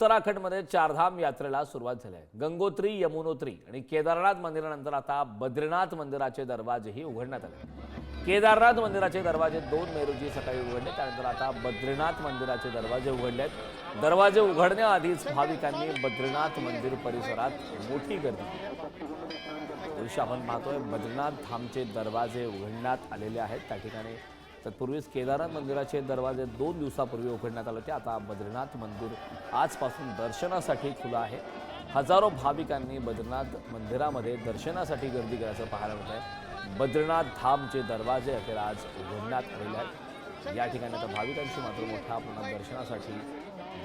उत्तराखंडमध्ये चारधाम यात्रेला सुरुवात झाली आहे. गंगोत्री यमुनोत्री आणि केदारनाथ मंदिरानंतर आता बद्रीनाथ मंदिराचे दरवाजेही उघडण्यात आले केदारनाथ मंदिराचे दरवाजे दोन मे रोजी सकाळी उघडले त्यानंतर आता बद्रीनाथ मंदिराचे दरवाजे उघडले आहेत. दरवाजे उघडण्याआधीच भाविकांनी बद्रीनाथ मंदिर परिसरात मोठी गर्दी दृश्य आपण पाहतोय बद्रीनाथ धामचे दरवाजे उघडण्यात आलेले आहेत. त्या ठिकाणी तत्पूर्वीच केदारनाथ मंदिराचे दरवाजे दोन दिवसापूर्वी उघडण्यात आले होते. आता बद्रीनाथ मंदिर आजपासून दर्शनासाठी खुलं आहे. हजारो भाविकांनी बद्रीनाथ मंदिरामध्ये दर्शनासाठी गर्दी करायचं पाहायला मिळत आहे बद्रीनाथ धामचे दरवाजे अखेर आज उघडण्यात आलेले आहेत. या ठिकाणी आता भाविकांची मात्र मोठ्या प्रमाणात दर्शनासाठी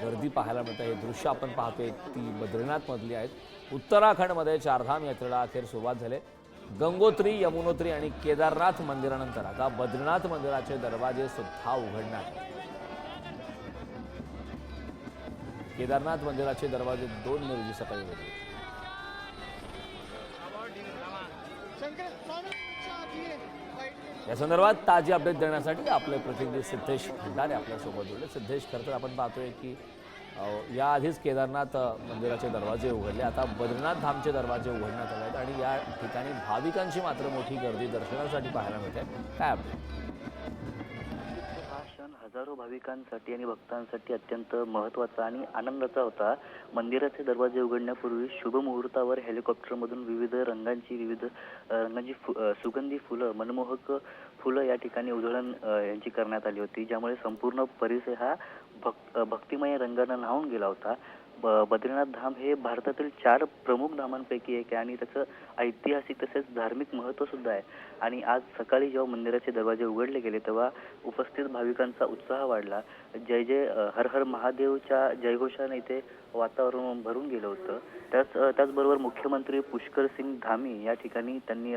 गर्दी पाहायला मिळते हे दृश्य आपण पाहतोय ती बद्रीनाथमधली आहेत. उत्तराखंडमध्ये चारधाम यात्रेला अखेर सुरुवात झाली गंगोत्री यमुनोत्री आणि केदारनाथ मंदिरानंतर आता बद्रीनाथ मंदिराचे दरवाजे सुद्धा उघडणार केदारनाथ मंदिराचे दरवाजे दोन मे रोजी सकाळी उघडले. या संदर्भात ताजी अपडेट देण्यासाठी आपले प्रतिनिधी सिद्धेश भंडारे आपल्यासोबत जोडले सिद्धेश खरं तर आपण पाहतोय की याआधीच केदारनाथ मंदिराचे दरवाजे उघडले. आता बद्रीनाथ धामचे दरवाजे उघडण्यात आले आहेत आणि या ठिकाणी भाविकांची मात्र मोठी गर्दी दर्शनासाठी पाहायला मिळते. काय हा क्षण हजारो भाविकांसाठी आणि भक्तांसाठी अत्यंत महत्त्वाचा आणि आनंदाचा होता. मंदिराचे दरवाजे उघडण्यापूर्वी शुभ मुहूर्तावर हेलिकॉप्टरमधून विविध रंगांची विविध रंगांची फु सुगंधी फुलं मनमोहक फुलं या ठिकाणी उधळण यांची करण्यात आली होती. ज्यामुळे संपूर्ण परिसर हा भक् भक्तिमय रंगानं न्हावून गेला होता. ब बद्रीनाथ धाम हे भारतातील चार प्रमुख धामांपैकी एक आहे आणि त्याचं ऐतिहासिक तसेच धार्मिक महत्त्वसुद्धा आहे. आणि आज सकाळी जेव्हा मंदिराचे दरवाजे उघडले गेले तेव्हा उपस्थित भाविकांचा उत्साह वाढला. जय जय हर हर महादेवच्या जयघोषाने इथे वातावरण भरून गेलं होतं. त्याच त्याचबरोबर मुख्यमंत्री पुष्कर सिंग धामी या ठिकाणी त्यांनी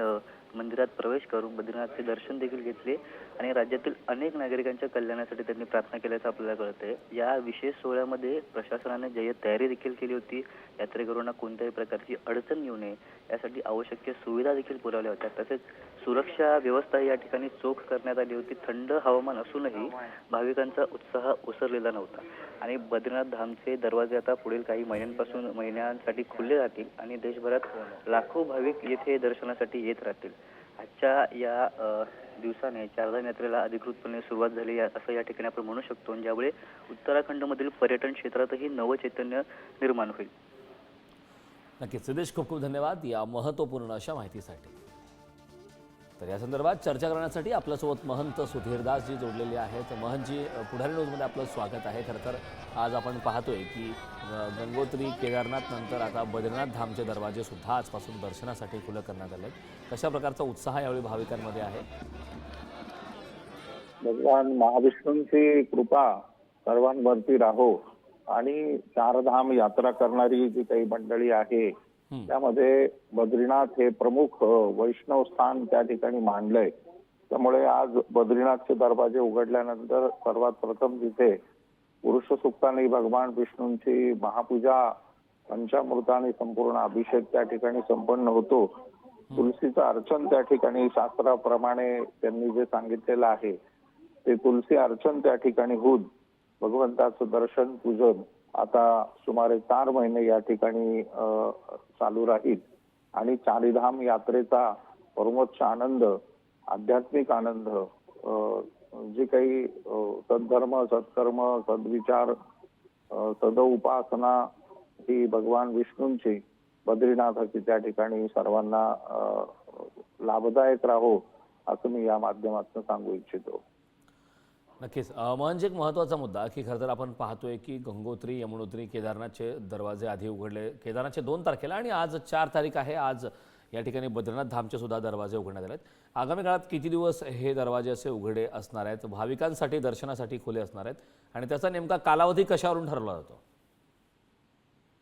मंदिरात प्रवेश करून बद्रीनाथचे दर्शन देखील घेतले आणि राज्यातील अनेक नागरिकांच्या कल्याणासाठी त्यांनी प्रार्थना केल्याचं आपल्याला कळतंय. या विशेष सोहळ्यामध्ये प्रशासनाने जय तयारी देखील केली होती यात्रेकरूंना कोणत्याही प्रकारची अडचण येऊ नये यासाठी आवश्यक सुविधा देखील पुरवल्या होत्या. तसेच सुरक्षा व्यवस्था या ठिकाणी चोख करण्यात आली होती. थंड हवामान असूनही भाविकांचा उत्साह ओसरलेला नव्हता. आणि बद्रीनाथ धामचे दरवाजे आता पुढील काही महिन्यांपासून महिन्यांसाठी खुले राहतील आणि देशभरात लाखो भाविक येथे दर्शनासाठी येत राहतील. आजच्या या दिवसाने चारधाम यात्रेला अधिकृतपणे सुरुवात झाली आहे असं या ठिकाणी आपण म्हणू शकतो. ज्यामुळे उत्तराखंडमधील पर्यटन क्षेत्रातही नवं चैतन्य निर्माण होईल. नक्कीच. सिद्धेश खूप खूप धन्यवाद. या महत्त्वपूर्ण अशा माहितीसाठी. तर या संदर्भात चर्चा करण्यासाठी आपल्यासोबत महंत सुधीरदासजी जोडलेले आहेत. महंतजी पुढारी न्यूजमध्ये आपलं स्वागत आहे. खरं तर आज आपण पाहतोय की गंगोत्री केदारनाथ नंतर आता बद्रीनाथ धामचे दरवाजे सुद्धा आजपासून दर्शनासाठी खुलं करण्यात आले कशा प्रकारचा उत्साह यावेळी भाविकांमध्ये आहे? भगवान महाविष्णूंची कृपा सर्वांवरती राहो आणि चारधाम यात्रा करणारी जी काही मंडळी आहे त्यामध्ये बद्रीनाथ हे प्रमुख वैष्णव स्थान त्या ठिकाणी मानलंय त्यामुळे आज बद्रीनाथचे दरवाजे उघडल्यानंतर सर्वात प्रथम तिथे पुरुष सुक्ताने भगवान विष्णूंची महापूजा पंचामृताने संपूर्ण अभिषेक त्या ठिकाणी संपन्न होतो. तुलसीचं अर्चन त्या ठिकाणी शास्त्राप्रमाणे त्यांनी जे सांगितलेलं आहे ते तुलसी अर्चन त्या ठिकाणी होऊन भगवंताचं दर्शन पूजन आता सुमारे चार महिने या ठिकाणी चालू राहील. आणि चारिधाम यात्रेचा परमोच्च आनंद आध्यात्मिक आनंद जे काही सद्धर्म सत्कर्म सद्विचार सद उपासना ही भगवान विष्णूंची बद्रीनाथाची त्या ठिकाणी सर्वांना लाभदायक राहो असं मी या माध्यमातून सांगू इच्छितो. नक्कीच. म्हणजे एक महत्त्वाचा मुद्दा की खरं तर आपण पाहतोय की गंगोत्री यमुनोत्री केदारनाथचे दरवाजे आधी उघडले. केदारनाथचे दोन तारखेला आणि आज चार तारीख आहे. आज या ठिकाणी बद्रीनाथ धामचे सुद्धा दरवाजे उघडण्यात आले आहेत आगामी काळात किती दिवस हे दरवाजे असे उघडे असणार आहेत? भाविकांसाठी दर्शनासाठी खुले असणार आहेत? आणि त्याचा नेमका कालावधी कशावरून ठरवला जातो?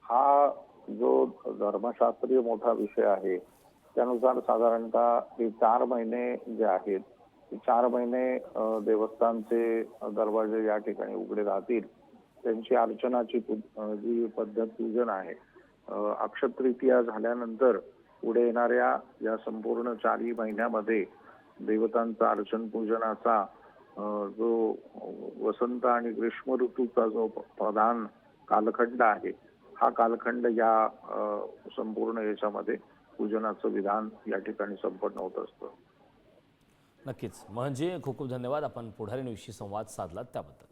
हा जो धर्मशास्त्रीय मोठा विषय आहे त्यानुसार साधारणतः हे चार महिने जे आहेत चार महिने देवस्थानचे दरवाजे या ठिकाणी उघडे राहतील. त्यांची अर्चनाची जी पद्धत पूजन आहे अक्षतृतीया झाल्यानंतर पुढे येणाऱ्या या संपूर्ण चारही महिन्यामध्ये देवतांचा अर्चन पूजनाचा जो वसंत आणि ग्रीष्म ऋतूचा जो प्रधान कालखंड आहे हा कालखंड या संपूर्ण याच्यामध्ये पूजनाचं विधान या ठिकाणी संपन्न होत असतं. नक्कीच. म्हणजे खूप खूप धन्यवाद. आपण पुढारींविषयी संवाद साधलात त्याबद्दल.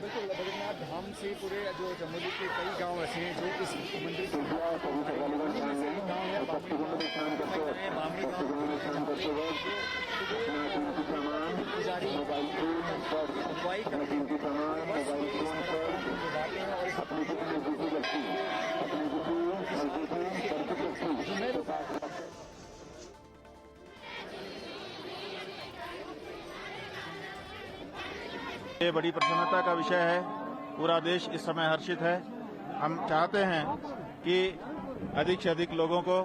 बिल्कुल बद्रीनाथ धाम से पूरे जो चमोली के कई गांव ऐसे हैं जो इस मंदिर के गाँव है बामणी गाँव पुजारी अगुवाई करते हैं और ये बड़ी प्रसन्नता का विषय है। पूरा देश इस समय हर्षित है। हम चाहते हैं कि अधिक से अधिक लोगों को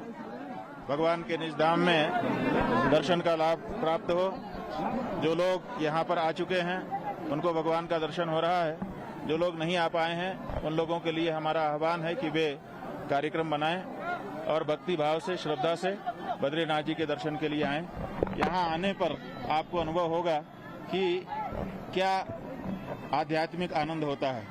भगवान के निज धाम में दर्शन का लाभ प्राप्त हो। जो लोग यहाँ पर आ चुके हैं, उनको भगवान का दर्शन हो रहा है। जो लोग नहीं आ पाए हैं, उन लोगों के लिए हमारा आह्वान है कि वे कार्यक्रम बनाएँ और भक्ति भाव से, श्रद्धा से बद्रीनाथ जी के दर्शन के लिए आएँ। यहाँ आने पर आपको अनुभव होगा कि क्या आध्यात्मिक आनंद होता है।